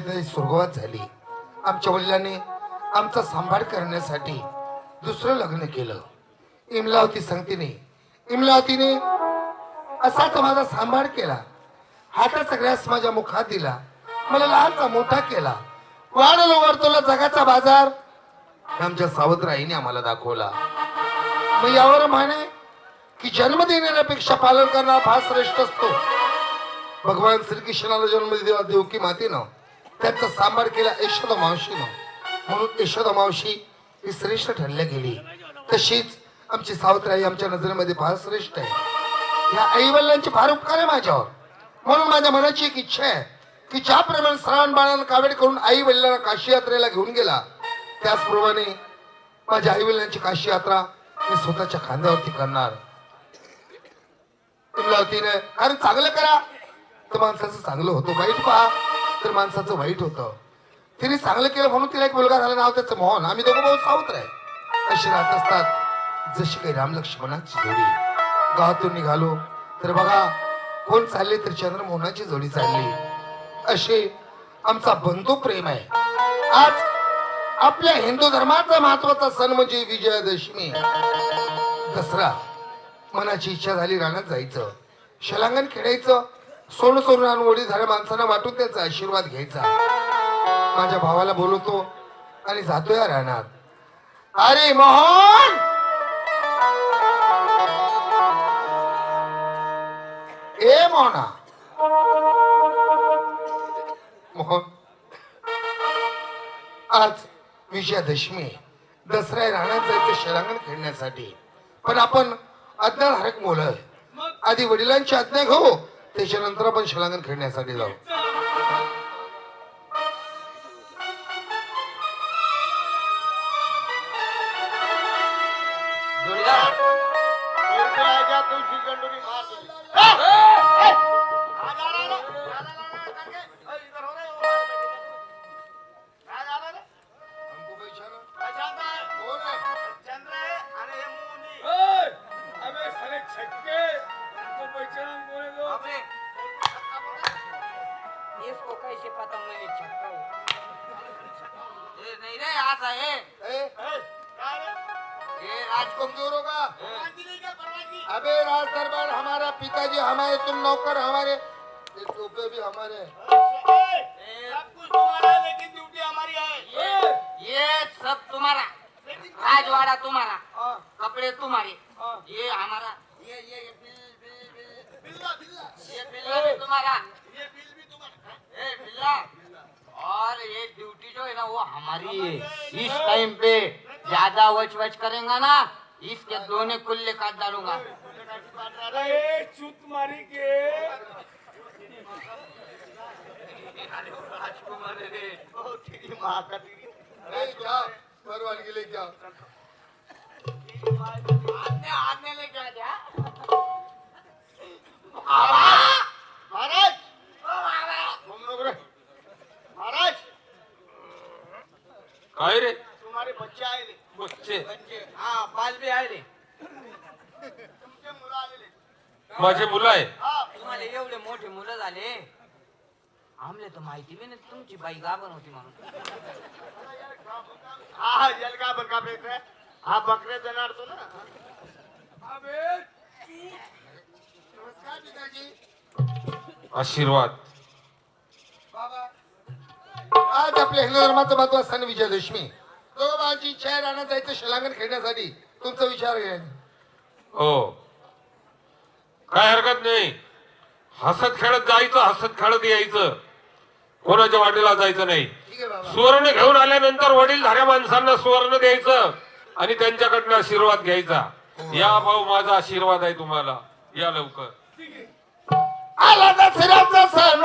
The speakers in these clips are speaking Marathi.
त्याची सुरुवात झाली. आमच्या वडिलांनी आमचा सांभाळ करण्यासाठी दुसरं लग्न केलं. इमलावती संगतीने इमलावतीने असाच माझा सांभाळ केला. हाताचा ग्रॅस माझ्या मुखात दिला. मला लहानचा मोठा केला. वाढलो वाढतोला जगाचा बाजार. आमच्या सावत्र आईने आम्हाला दाखवला. मग यावर म्हणे की जन्म देणाऱ्यापेक्षा पालन करणारा फार श्रेष्ठ असतो. भगवान श्रीकृष्णाला जन्म दिला देवकी ना त्यांचा सांभाळ केला यशोदा मावशीनं म्हणून. यशोदा मावशी ही श्रेष्ठ ठरल्या गेली. तशीच आमची सावत्राई आमच्या नजरेमध्ये फार श्रेष्ठ आहे. या आई वडिलांचे फार उपकार आहे माझ्यावर. म्हणून माझ्या मनाची एक इच्छा आहे की ज्याप्रमाणे श्रावण बाळांना कावेड करून आई वडिलांना काशी यात्रेला घेऊन गेला त्याचप्रमाणे माझ्या आई वडिलांची काशी यात्रा मी स्वतःच्या खांद्यावरती करणार. इमलावतीने कारण चांगलं करा. तर माणसाचं चांगलं होतं वाईट पहा. तर माणसाचं वाईट होतं. तिने चांगलं केलं म्हणून तिला एक मुलगा झाला नाव त्याचं मोहन. आम्ही दोघं भाऊ सावत्र आहे अशी राहत असतात. जशी काही राम लक्ष्मणाची जोडी. गावातून निघालो. तर बघा कोण चालले तर चंद्रमोहनाची जोडी चालली. असे आमचा बंधू प्रेम आहे. आज आपल्या हिंदू धर्माचा महत्त्वाचा सण म्हणजे विजयादशमी. दसरा. मनाची इच्छा झाली रानात जायचं. शलांगण खेळायचं. सोनं सोनं आणून झाल्या माणसांना वाटून त्यांचा आशीर्वाद घ्यायचा. माझ्या भावाला बोलवतो आणि जातोय या अरे मोहन! ए मोहना. मोहन आज विजयादशमी दसरा आहे, जायचं शलांगण खेळण्यासाठी. पण आपण अज्ञाधारक मुलं आधी वडिलांची आज्ञा घेऊ त्याच्यानंतर आपण शलांगण खेळण्यासाठी जाऊ. जोडीदार इसको कैसे पता मैंने छक्का हूँ? ए, नहीं रे आज है ए, ये राज कमजोर होगा अबे राज दरबार हमारा पिताजी हमारे तुम नौकर हमारे। ये टोपे भी हमारे ये ये सब तुम्हारा राजवाड़ा तुम्हारा कपड़े तुम्हारे। ये हमारा। ये ये ये बिल बिल बिल। ये बिल्ला भी तुम्हारा। ए बिल्ला। और ये ड्यूटी जो है ना वो हमारी है। इस टाइम पे ज़्यादा वच वच करेगा ना इसके दोनों कुल्ले काट डालूँगा। अरे चूत मारी के। राजकुमार रे। ए, क्या परवान के लिए क्या? आने आने ले क्या क्या महाराज घूम रे महाराज काय रे? तुम्हारे बच्चे आए ले बच्चे? बच्चे। हाँ बाल आए रे तुमचे मुलं आलेले माझे मुलं आहे तुम्हाला एवढे मोठे मुलं झाले। आमले तर माहिती बी नाही तुमची बाई गाभण होती म्हणून. हा जल का बरका बेट हा बकरे देणार तो ना। अबे आशीर्वाद. आज आपल्या हिंदू धर्माचा महत्त्वाचा सण विजयादशमी. दोघांची इच्छा आहे रानात जायचं शलांगण खेळण्यासाठी तुमचा विचार घ्या. हो. काय हरकत नाही. हसत खेळत जायचं हसत खेळत यायचं. कोणाच्या वाटेला जायचं नाही. सुवर्ण घेऊन आल्यानंतर वडील धाऱ्या माणसांना सुवर्ण द्यायचं आणि त्यांच्याकडनं आशीर्वाद घ्यायचा. या भाऊ माझा आशीर्वाद आहे तुम्हाला. या लवकर. आला दसऱ्याचा सण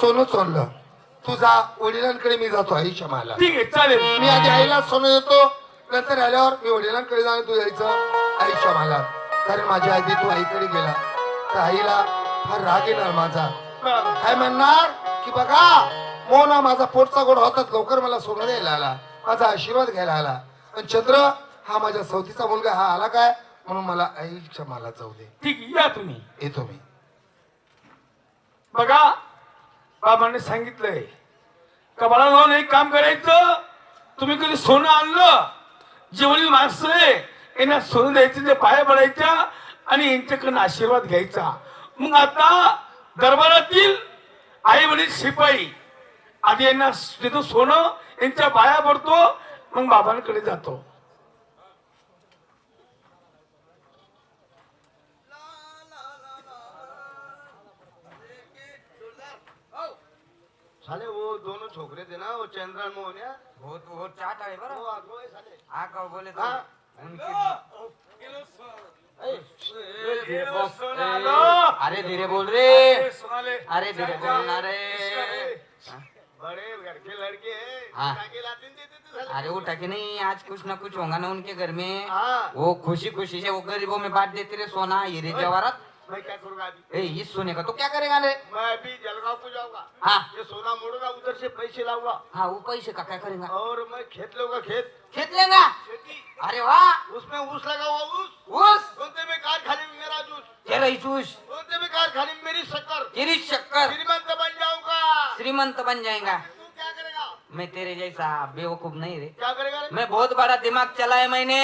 सोनं चोरलं तुझा वडिलांकडे मी जातो आईच्या मला ठीक आहे चालेल. मी आधी आईला सोनं देतो. नंतर आल्यावर मी वडिलांकडे जाणार तू यायचं आईच्या मला कारण माझ्या आधी तू आईकडे गेला. तर आईला फार राग येणार माझा. बरोबर. काय म्हणणार की बघा मोना माझा पोटचा गोड होता लवकर मला सोनं द्यायला आला. माझा आशीर्वाद घ्यायला आला. आणि चंद्र हा माझ्या सवतीचा मुलगा हा आला काय? म्हणून मला आईच्या मला जाऊ दे. ठीक आहे या तुम्ही. येतो मी. बघा बाबांनी सांगितलंय का मला जाऊन एक काम करायचं तुम्ही कधी सोनं आणलं? जे वडील माणसं आहे यांना सोनं द्यायचं ते पाया पडायच्या आणि यांच्याकडनं आशीर्वाद घ्यायचा. मग आता दरबारातील आई वडील शिपाई आधी यांना तिथं सोनं यांच्या पाया पडतो मग बाबांकडे जातो साले वो दोनों छोकरे थे ना वो चंद्रन मोहन या हो हो चाट आहे वो बरं आगो है साले का बोले तो हाँ। उनके ए, धीरे बोल सोना ए, लो। अरे धीरे बोल रे अरे धीरे बोलना रे बड़े घर के लड़के हैं हाँ। अरे उठा के नहीं आज कुछ ना कुछ होगा ना उनके घर में हाँ वो खुशी खुशी से वो गरीबों में बांट देते रे सोना हीरे जवाहरात मैं क्या करूंगा अभी ए इस सोने का तो क्या करेगा रे मैं अभी जलगांव को जाऊंगा। हाँ। ये सोना मोड़ूंगा उधर से पैसे लाऊंगा। हाँ वो पैसे का क्या करेगा? और मैं खेत लूंगा खेत। खेत लेगा? अरे वाह! उसमें ऊस लगा हुआ ऊस। ऊस? बोलते में कारखाने में मेरा जूस? तेरा चूस बोलते में कारखाने में मेरी शक्कर? तेरी शक्कर। श्रीमंत बन जाऊंगा। श्रीमंत बन जाएगा। तू क्या करेगा? मैं तेरे जैसा बेवकूफ नहीं रे। क्या करेगा रे? मैं बहुत बड़ा दिमाग चलाया मैंने।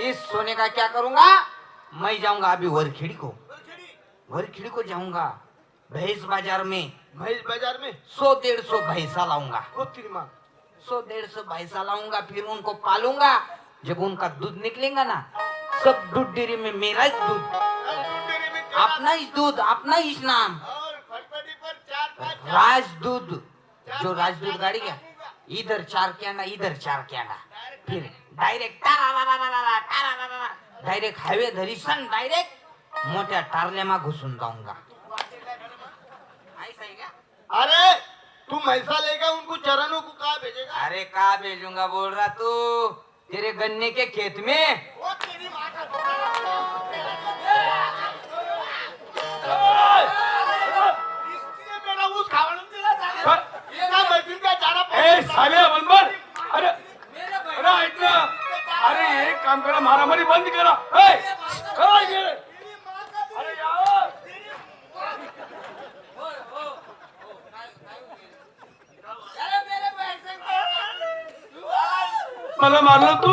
इस सोने का क्या करूंगा? मैं जाऊंगा अभी वरखेड़ी को। वरखेड़ी को जाऊंगा भैंस बाजार में भैंस बाजार में सौ डेढ़ सौ भैंसा लाऊंगा सौ डेढ़ सौ भैंसा लाऊंगा फिर उनको पालूंगा जब उनका दूध निकलेगा ना सब दूध डेरी में मेरा ही दूध अपना ही दूध अपना ही नाम राजदूत जो राजदूत गाड़ी का इधर चार कैंडा इधर चार कैंडा फिर डायरेक्ट डायरेक्ट हायवे धरीसन डायरेक्ट मोठ्या टारलेमा घुसून जाऊंगा ऐसा है क्या? अरे तू मैसा लेगा उनको चरणों को कहा भेजेगा? अरे का भेजूंगा बोल रहा तू? तेरे गन्ने के खेत में? वो तेरी माँ का इसलिए मेरा उस खावड़न दिला था इसका महफिल का चारा ए साले बंबर अरे अरे एक काम करा मारामारी बंद करा। ए, काय हे? अरे यार मला मारलं तू!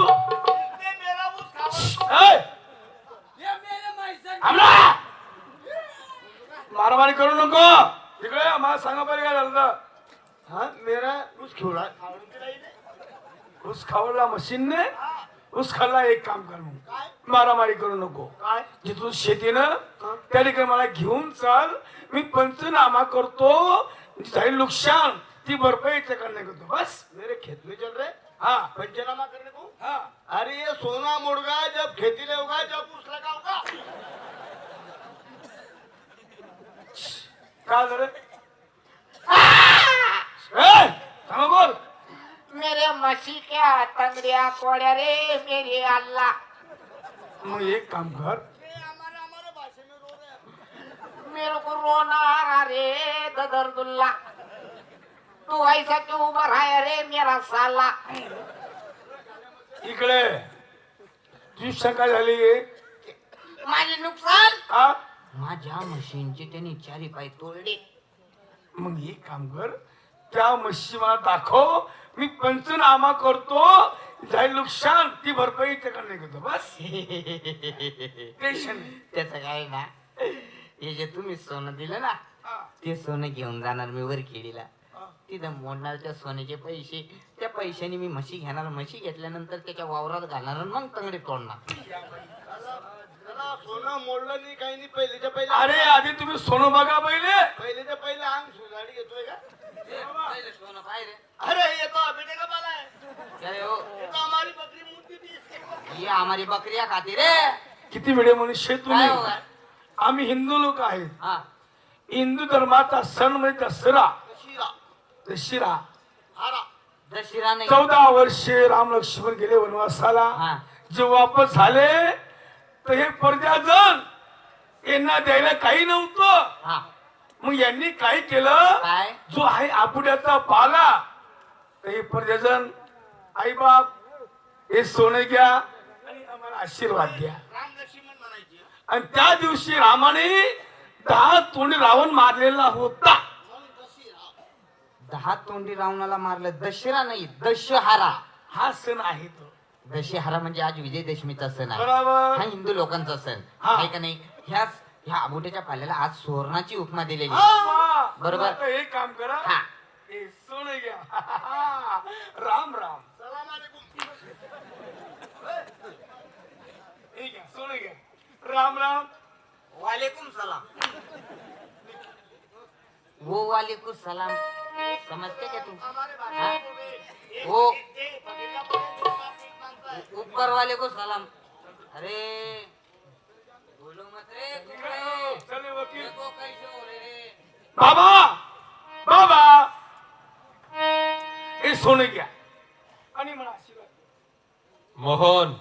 मारामारी करू नको. तिकडे मला सांगा पाहिजे काय झालं. हाँ मेरा ही नहीं ऊस खावला मशीनने ऊस खाल्ला एक काम कर मग. मारामारी करू नको. काय? जिथून शेतीनं त्या ठिकाणी मला घेऊन चाल. मी पंचनामा करतो. जाईल नुकसान. ती भरपाई करतो बस. मेरे खेत में चल रहे. हा पंचनामा करने को हा. अरे ये सोना मुड़गा जब खेती ले होगा जब उस लगा होगा काय थांबा बोल. मेरे मसी क्या तंगड़िया कोड़िया रे मेरे अल्लाह मग एक काम कर. ये हमारे हमारे भाषा में रो रहे मेरे को रोना आ रहा रे ददरदुल्ला तू ऐसा क्यों उभा रहा रे मेरा साला. इकडे. तुझी शंका झाली माझे नुकसान? हा माझ्या मशीनचे त्यांनी चारी पाय तोडले. मग एक काम कर त्या म्हशी मला दाखव मी पंचनामा करतो जाईल नुकसान ती भरपाई करणे करतो बस. टेन्शन नाही. त्याचं काय ना हे जे तुम्ही सोनं दिलं ना हा. ते सोनं घेऊन जाणार मी वर खेडीला तिथं मोडणार त्या सोन्याचे पैसे त्या पैशाने मी म्हशी घेणार म्हशी घेतल्यानंतर त्याच्या वावरात घालणार आणि मग तंगडे तोडणार. सोना मोडलं नाही काही नाही. पहिलेच्या पहिले अरे आधी तुम्ही सोनं बघा पहिले. पहिलेच्या पहिले अंग सुधारी घेतोय का? सोनं अरे ये तो बेटे का बाला? है? हो ये तो. हमारी बकरी थी हमारी बकरिया खाती रे. किती वेळे मनुष्य काय तुम्ही होगा आम्ही हिंदू लोक आहेत. हा. हिंदू धर्माचा सण म्हणजे दसरा. दशिरा हारा दशिरा नाही. चौदा वर्षे राम लक्ष्मण गेले वनवासाला. जे वापस झाले तर हे प्रजाजन यांना द्यायला काही नव्हतं. हा. मग यांनी काय केलं? काय? जो आहे आपुड्याचा पाला. तर हे प्रजाजन आई बाप हे सोनं घ्या आणि आम्हाला आशीर्वाद द्या. राम लक्ष्मण म्हणायचे. आणि त्या दिवशी रामाने दहा तोंडी रावण मारलेला होता. दहा तोंडी रावणाला मारलं दशरा नाही दशहारा. हा सण आहे तो. दशहारा म्हणजे आज विजयदशमीचा सण आहे. बरोबर. हा हिंदू लोकांचा सण. हा. आहे का नाही? ह्याच ह्या आबोट्याच्या पाल्याला आज सुवर्णाची उपमा दिलेली. बरोबर. आता हे काम करा. हा. हे सोनं घ्या. राम राम. सलाम अलैकुम हे घ्या सोनं घ्या. राम राम. वालेकुम सलाम. वो वालेकुम सलाम समजते क्या तू? हमारे हाँ? भाषा में वो ते. ऊपर वाले को सलाम। अरे बोलो मत रे चले वकील। देखो कैसे हो रहे रे बाबा बाबा। हे सोनं घ्या आणि मला आशीर्वाद मोहन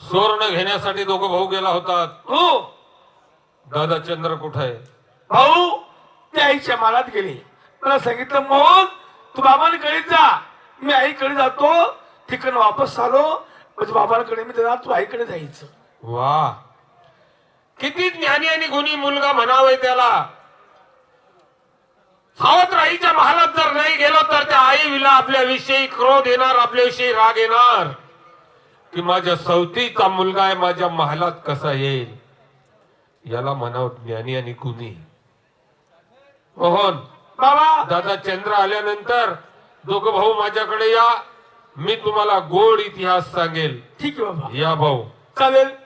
सुवर्ण घेण्यासाठी दोघं भाऊ गेला होतात. हो. दादा चंद्र कुठे आहे? भाऊ ते आईच्या मालात गेली. मला सांगितलं मोहन तू बाबांकडे जा. मी आईकडे जातो तिकडनं वापस आलो. म्हणजे बाबांकडे मी जाणार तू आईकडे जायचं. वा. किती ज्ञानी आणि गुणी मुलगा म्हणावं त्याला. सावत्र आईच्या महालात जर नाही गेलो तर त्या आईला आपल्याविषयी क्रोध येणार आपल्याविषयी राग येणार. की माझ्या सवतीचा मुलगा आहे माझ्या महालात कसा येईल? याला म्हणावं ज्ञानी आणि गुणी. मोहन. बाबा. दादा चंद्र आल्यानंतर दोघं भाऊ माझ्याकडे या. मी तुम्हाला गोड इतिहास सांगेल. ठीक आहे बाबा. या भाऊ. चालेल.